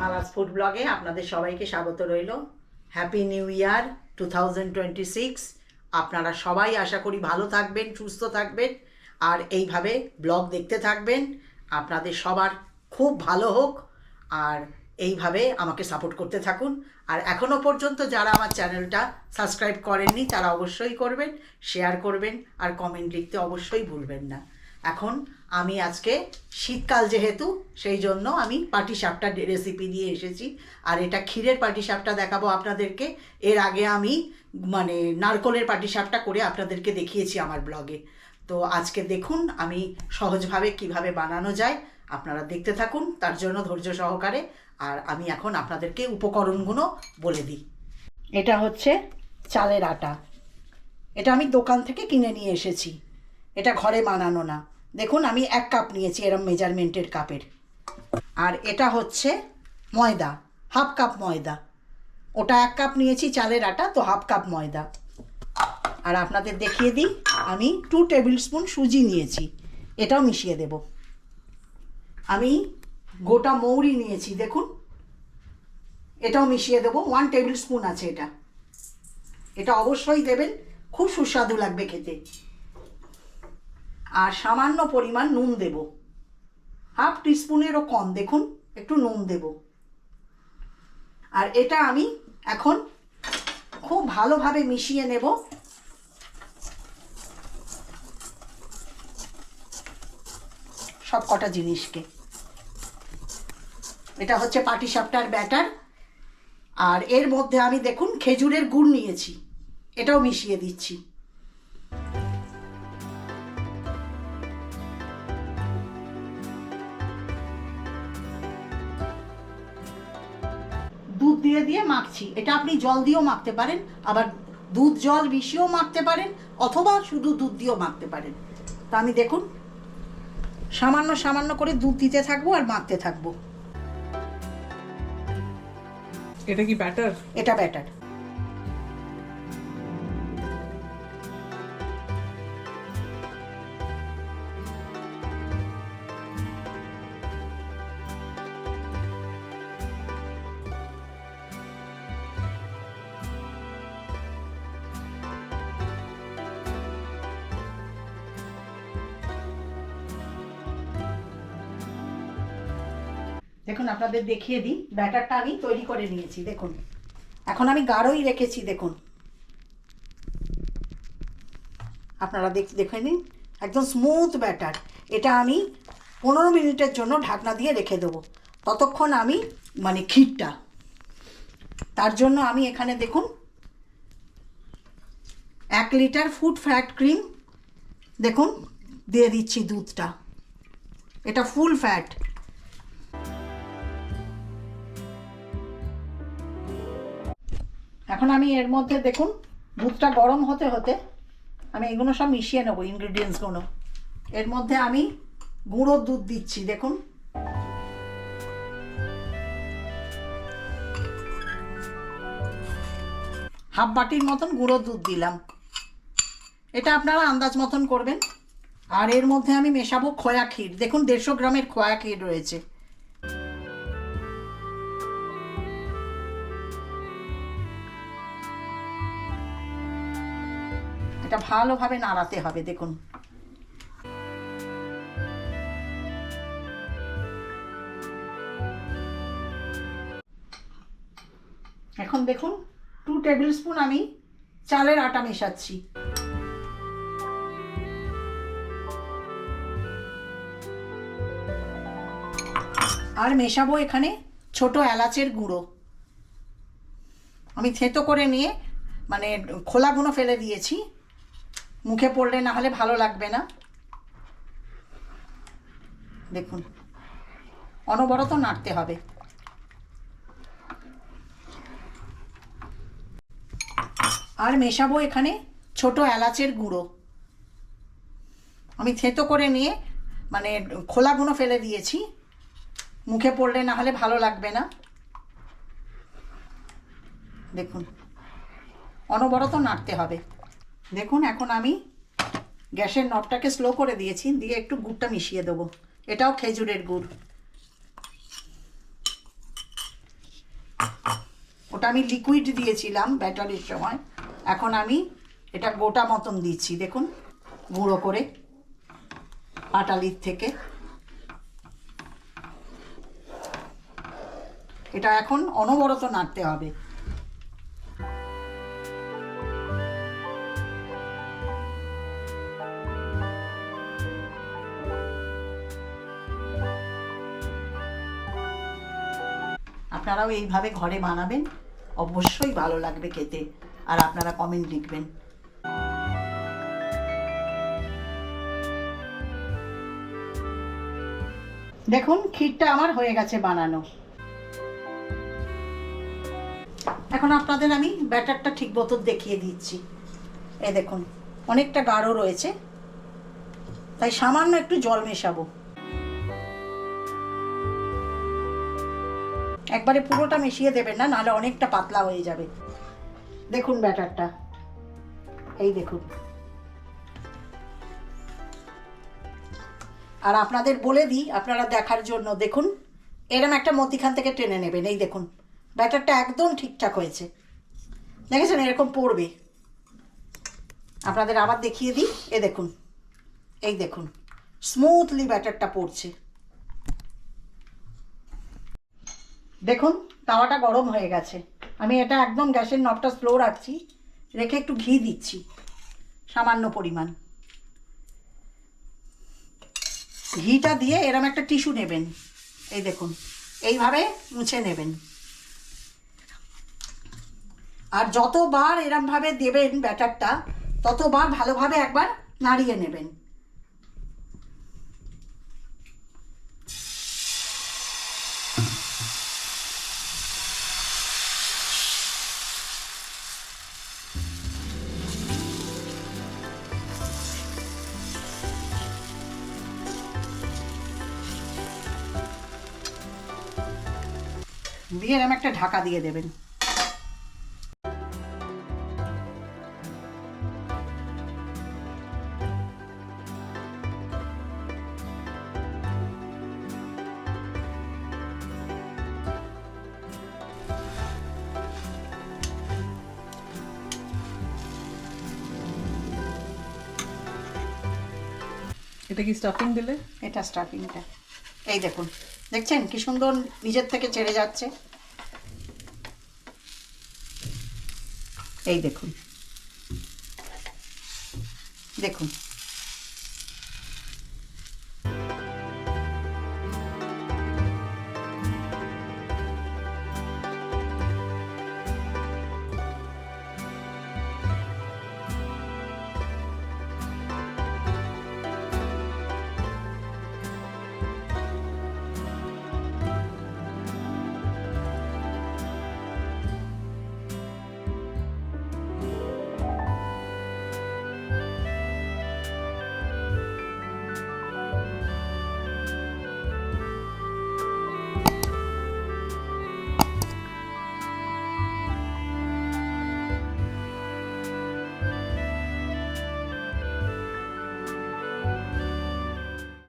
Mala's food ব্লগে আপনাদের সবাইকে স্বাগত রইল। Happy new year two thousand twenty six আপনারা সবাই আশা করি ভালো থাকবেন, সুস্থ থাকবেন, আর এইভাবে ব্লগ দেখতে থাকবেন। আপনাদের সবার খুব ভালো হোক, আর এইভাবে আমাকে সাপোর্ট করতে থাকুন। আর এখনও পর্যন্ত যারা আমার চ্যানেলটা সাবস্ক্রাইব করেননি, তারা অবশ্যই করবেন, শেয়ার করবেন, আর কমেন্ট লিখতে অবশ্যই ভুলবেন না। এখন আমি আজকে শীতকাল যেহেতু সেই জন্য আমি পাটিসাপটা রেসিপি দিয়ে এসেছি। আর এটা ক্ষীরের পাটিসাপটা দেখাবো আপনাদেরকে। এর আগে আমি মানে নারকলের পাটিসাপটা করে আপনাদেরকে দেখিয়েছি আমার ব্লগে। তো আজকে দেখুন আমি সহজভাবে কীভাবে বানানো যায়। আপনারা দেখতে থাকুন, তার জন্য ধৈর্য সহকারে। আর আমি এখন আপনাদেরকে উপকরণগুলো বলে দিই। এটা হচ্ছে চালের আটা। এটা আমি দোকান থেকে কিনে নিয়ে এসেছি। এটা ঘরে বানানো না। দেখুন, আমি এক কাপ নিয়েছি এরম মেজারমেন্টের কাপের আর এটা হচ্ছে ময়দা হাফ কাপ ময়দা। ওটা এক কাপ নিয়েছি চালের আটা, তো হাফ কাপ ময়দা। আর আপনাদের দেখিয়ে দিই, আমি টু টেবিল স্পুন সুজি নিয়েছি, এটাও মিশিয়ে দেব। আমি গোটা মৌরি নিয়েছি, দেখুন। এটাও মিশিয়ে দেবো ওয়ান টেবিল স্পুন আছে এটা। এটা অবশ্যই দেবেন, খুব সুস্বাদু লাগবে খেতে। আর সামান্য পরিমাণ নুন দেব। হাফ টিস্পুনেরও কম, দেখুন, একটু নুন দেব। আর এটা আমি এখন খুব ভালোভাবে মিশিয়ে নেব। সব কটা জিনিসকে। এটা হচ্ছে পাটিসাপটার ব্যাটার। আর এর মধ্যে আমি, দেখুন, খেজুরের গুড় নিয়েছি। এটাও মিশিয়ে দিচ্ছি। দিয়ে দিয়ে মাখছি। এটা আপনি জল দিয়েও মাখতে পারেন আবার দুধ জল মিশিয়েও মাখতে পারেন অথবা শুধু দুধ দিয়েও মাখতে পারেন। তা আমি দেখুন সামান্য সামান্য করে দুধ দিতে থাকব আর মাখতে থাকব। এটা কি ব্যাটার এটা ব্যাটার দেখুন, আপনাদের দেখিয়ে দিই। ব্যাটারটা আমি তৈরি করে নিয়েছি, দেখুন। এখন আমি গাঢ়ই রেখেছি, দেখুন। আপনারা দেখ, দেখে নিন, একদম স্মুথ ব্যাটার এটা আমি পনেরো মিনিটের জন্য ঢাকনা দিয়ে রেখে দেবো। ততক্ষণ আমি মানে ক্ষীরটা। তার জন্য আমি এখানে দেখুন, এক লিটার ফুড ফ্যাট ক্রিম দেখুন, দিয়ে দিচ্ছি দুধটা। এটা ফুল ফ্যাট এখন আমি এর মধ্যে দেখুন দুধটা গরম হতে হতে আমি এগুলো সব মিশিয়ে নেব ইনগ্রিডিয়েন্টসগুলো এর মধ্যে আমি গুঁড়ো দুধ দিচ্ছি, দেখুন। হাফ বাটির মতন গুঁড়ো দুধ দিলাম। এটা আপনারা আন্দাজ মতন করবেন। আর এর মধ্যে আমি মেশাবো খোয়া ক্ষীর। দেখুন, দেড়শো গ্রামের খোয়া ক্ষীর রয়েছে। ভালোভাবে নাড়াতে হবে, দেখুন। এখন দেখুন টু টেবিল স্পুন আমি চালের আটা মেশাচ্ছি। আর মেশাবো এখানে ছোট এলাচের গুঁড়ো। আমি থেতো করে নিয়ে মানে খোলা খোলাগুলো ফেলে দিয়েছি। মুখে পড়লে না হলে ভালো লাগবে না। দেখুন, অনবরত নাড়তে হবে। আর মেশাবো এখানে ছোট এলাচের গুঁড়ো। আমি থেতো করে নিয়ে মানে খোলাগুলো ফেলে দিয়েছি। মুখে পড়লে না হলে ভালো লাগবে না। দেখুন, অনবরত নাড়তে হবে। দেখুন, এখন আমি গ্যাসের নবটাকে স্লো করে দিয়েছি, দিয়ে একটু গুড়টা মিশিয়ে দেবো। এটাও খেজুরের গুড়। ওটা আমি লিকুইড দিয়েছিলাম ব্যাটারির সময়। এখন আমি এটা গোটা মতন দিচ্ছি, দেখুন, গুঁড়ো করে পাটালির থেকে। এটা এখন অনবরত নাড়তে হবে। আপনারাও এইভাবে ঘরে বানাবেন, অবশ্যই ভালো লাগবে খেতে। আর আপনারা কমেন্ট লিখবেন। দেখুন, ক্ষীরটা আমার হয়ে গেছে বানানো। এখন আপনাদের আমি ব্যাটারটা ঠিক মতো দেখিয়ে দিচ্ছি। এ দেখুন, অনেকটা গাঢ় রয়েছে। তাই সামান্য একটু জল মেশাবো। একবারে পুরোটা মিশিয়ে দেবেন না, নাহলে অনেকটা পাতলা হয়ে যাবে। দেখুন ব্যাটারটা। এই দেখুন। আর আপনাদের বলে দিই, আপনারা দেখার জন্য, দেখুন, এরম একটা মতিখান থেকে টেনে নেবেন, এই দেখুন। ব্যাটারটা একদম ঠিকঠাক হয়েছে। দেখেছেন, এরকম পড়বে। আপনাদের আবার দেখিয়ে দিই, এ দেখুন। এই দেখুন স্মুথলি ব্যাটারটা পড়ছে। দেখুন, তাওয়াটা গরম হয়ে গেছে। আমি এটা একদম গ্যাসের নবটা স্লো রাখছি, রেখে একটু ঘি দিচ্ছি, সামান্য পরিমাণ। ঘিটা দিয়ে এরম একটা টিস্যু নেবেন, এই দেখুন, এইভাবে মুছে নেবেন। আর যতবার এরমভাবে দেবেন ব্যাটারটা, ততবার ভালোভাবে একবার নাড়িয়ে নেবেন। দিয়ে এরম একটা ঢাকা দিয়ে দেবেন। এটা কি স্টাফিং দিলে? এটা স্টাফিংটা এই দেখুন দেখছেন কি সুন্দর নিজের থেকে ছেড়ে যাচ্ছে? এই দেখুন। দেখুন।